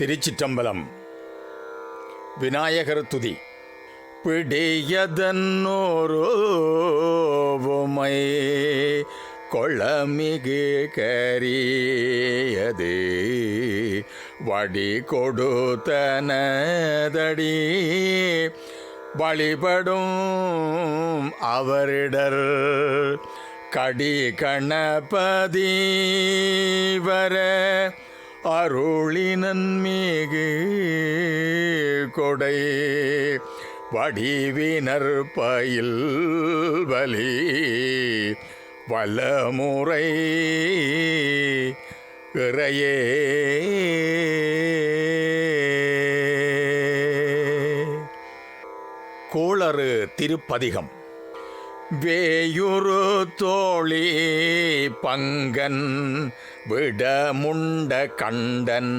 திருச்சிற்றம்பலம். விநாயகர் துதி. பிடியதன்னோருமை கொளமிகு கரியது. வடி கொடுத்தனதடி வழிபடும் அவரிடர் கடி கணபதி வர அருளினன்மீகு கொடை வடிவினர் பயில் வலி வலமுறை இறையே. கோளறு திருப்பதிகம். வேயுரு தோழி பங்கன் விடமுண்ட கண்டன்.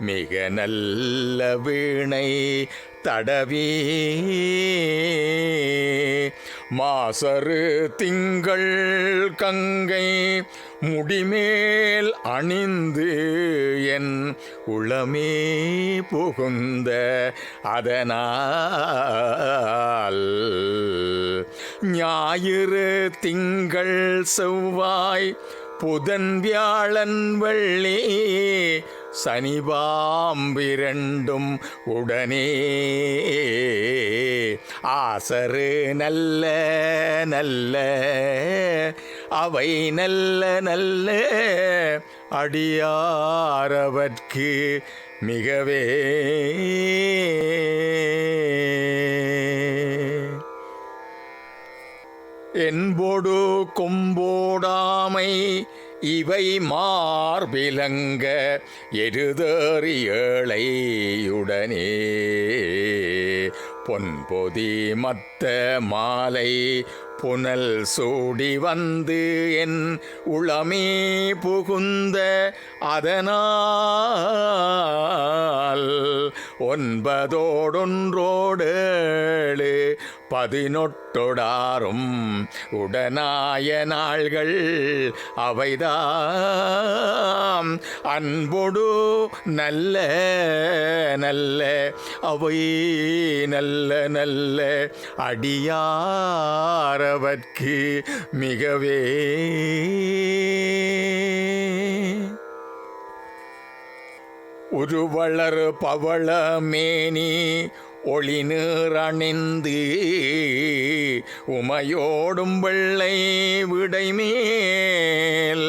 மிக நல்ல வீணை தடவி மாசரு திங்கள் கங்கை முடிமேல் அணிந்து என் உளமே புகுந்த அதனால். ஞாயிறு திங்கள் செவ்வாய் புதன் வியாழன் வெள்ளி சனிபாம்பிரண்டும் உடனே ஆசரு நல்ல நல்ல அவை நல்ல நல்ல அடியாரவர்க்கு மிகவே. என்போடு கொம்போடாமை இவை மார்பிலங்க எருதேறி ஏழையுடனே பொன்பொதி மத்த மாலை புனல் சூடி வந்து என் உளமே புகுந்த அதனால். ஒன்பதோடொன்றோடேழு பதினொட்டொடாரும் உடனாய நாள்கள் அவைதாம். அன்பொடு நல்ல நல்ல அவை நல்ல நல்ல அடியாரவர்க்கு மிகவே. உருவளர் பவள மேனி ஒளி நீரணிந்து உமையோடும் வெள்ளை விடைமேல்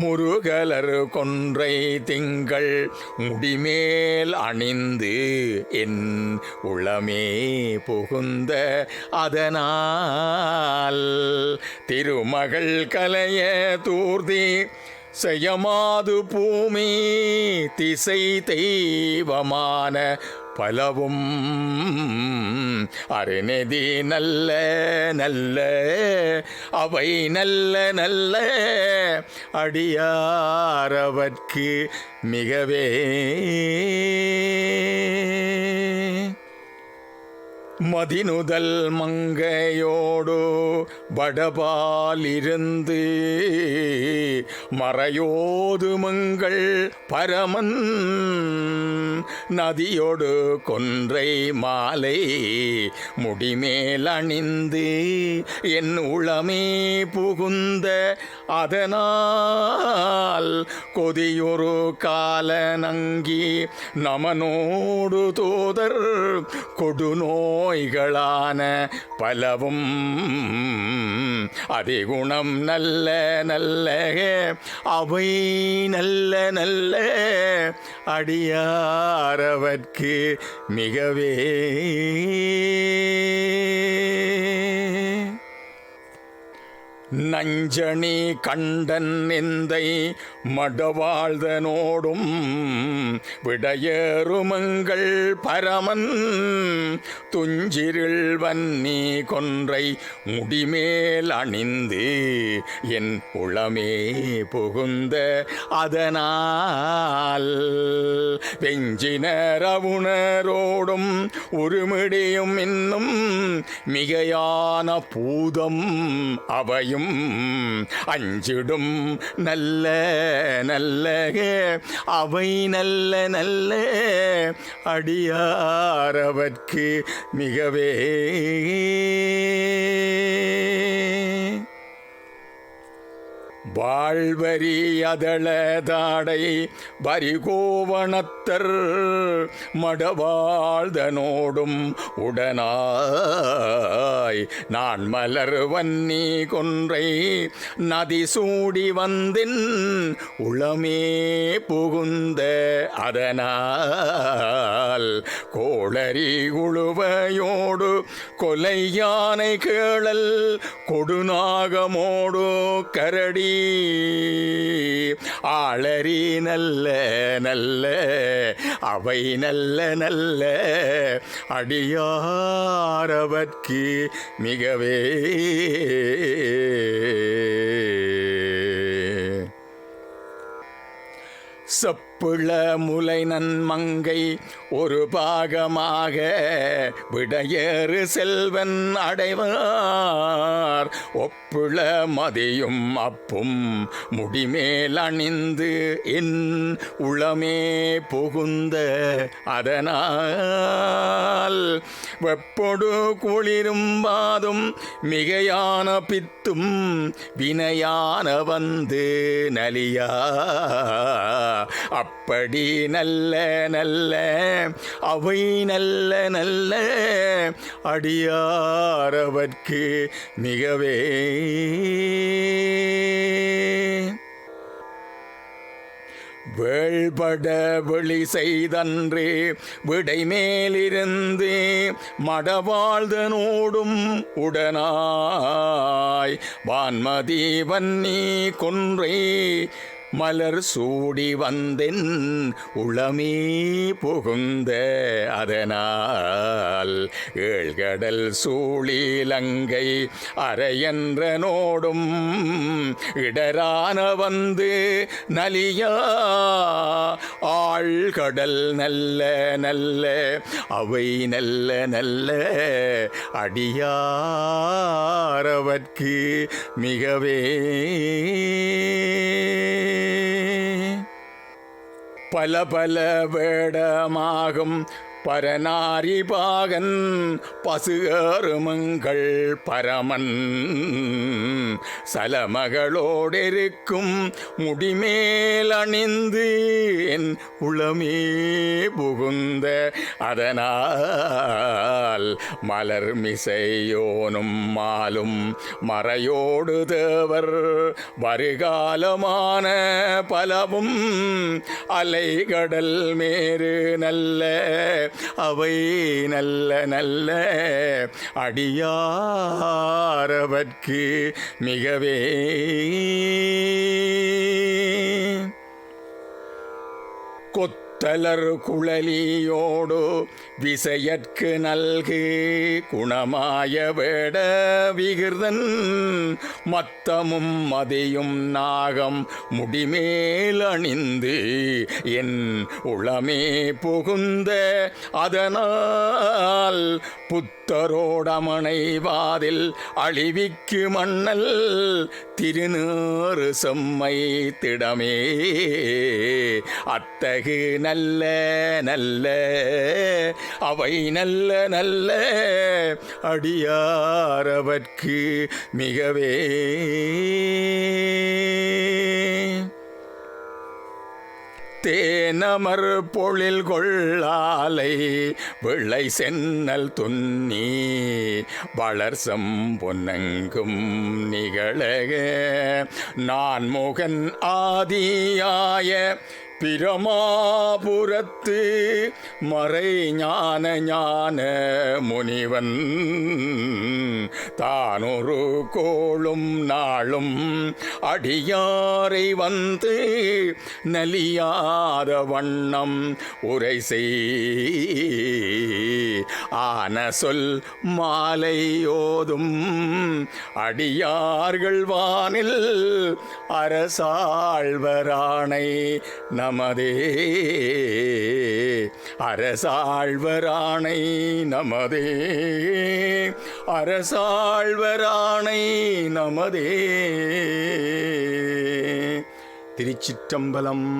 முருகலர் கொன்றை திங்கள் முடிமேல் அணிந்து என் உளமே புகுந்த அதனால் திருமகள் கலைய தூர்தி செய்யமாது பூமி திசை தெய்வமான பலவும். அருநெதி நல்ல நல்ல அவை நல்ல நல்ல. அடியாரவர்க்கு மிகவே. மதினுதல் மங்கையோடு வடபாலிருந்து மறையோது மங்கள் பரமன் நதியோடு கொன்றை மாலை முடிமேல் அணிந்து என் உளமே புகுந்த அதனால் கொதியொரு காலநங்கி நமனோடு தூதர் கொடுநோய்களான பலவும் அதிகுணம் நல்ல நல்ல அவை நல்ல நல்ல அடியாரவர்க்கு மிகவே நஞ்சணி கண்டன் எந்தை மடவாழ்தனோடும் விடையேறுமங்கள் பரமன். துஞ்சிருள் வன்னி கொன்றை முடிமேல் அணிந்து என் உளமே புகுந்த அதனால். வெஞ்சினரவுணரோடும் உருமிடியும் இன்னும் மிகையான பூதம் அவையும் அஞ்சிடும் நல்ல நல்ல அவை நல்ல நல்ல அடியாரவர்க்கு மிகவே. வாழ்வரி அதளதாடை வரிகோவணத்தர் மடவாழ்தனோடும் உடனாய் நான் மலர் வன்னி கொன்றை நதி சூடி வந்தின் உளமே புகுந்த அதனால் கோளரி உழுவையோடு கொலை யானை கேளல் கொடுநாகமோடு கரடி. ஆளரி நல்ல நல்ல அவை நல்ல நல்ல அடியாரவர்க்கு மிகவே. செப்புள முலை நன்மங்கை ஒரு பாகமாக விடையேறு செல்வன் அடைவார். அப்புள மதியும் அப்பும் முடிமேல் அணிந்து என் உளமே புகுந்த அதனால் வெப்பொடு குளிரும் பாதும் மிகையான பித்தும் வினையான வந்து நலியா. அப்படி நல்ல நல்ல அவை நல்ல நல்ல அடியாரவர்க்கு மிகவே வேள்பட வெளி செய்தன்றே விடை மேலிருந்து மடவாழ்தனோடும் உடனாய் வான்மதீவன் நீ கொன்றை மலர் சூடி வந்தென் உளமே புகுந்த அதனால் ஏழ்கடல் சூழிலங்கை அரையன்றனோடும் இடரான வந்து நலியா ஆழ்கடல் நல்ல நல்ல அவை நல்ல நல்ல அடியாரவர்க்கு மிகவே பல பல வேடமாகும். பரநாரி பாகன் பசுகருமங்கள் பரமன். சலமகளோடெருக்கும் முடிமேல் அணிந்து என் உளமே புகுந்த அதனால் மலர் மிசையோனும் மாலும் மறையோடு தேவர் வருகாலமான பலவும் அலைகடல் மேறு நல்ல அவை நல்ல நல்ல அடியாரவர்க்கு மிகவே. தளர் குழலியோடு விசையற்கு நல்கு குணமாய வேட விகிர்தன். மத்தமும் மதியும் நாகம் முடிமேல் அணிந்து என் உளமே புகுந்த அதனால் புத்தரோடமனை வாதில் அழிவிக்கு மண்ணல் திருநேறு செம்மை திடமே. அத்தகு நல்ல நல்ல அவை நல்ல நல்ல அடியாரவர்க்கு மிகவே. தேனமர் பொழில் கொள்ளாலை வெள்ளை சென்னல் துன்னி வளர்சம் பொன்னங்கும் நிகழக. நான் முகன் ஆதியாய பிரமாபுரத்து மறை ஞான ஞான முனிவன். தானொரு கோளும் நாளும் அடியாரை வந்து நலியாத வண்ணம் உரை செய். ஆன சொல் மாலையோதும் அடியார்கள் வானில் அரசாழ்வராணை நமதே. அரசாழ்வராணை நமதே. அரசாழ்வராணை நமதே. திருச்சிற்றம்பலம்.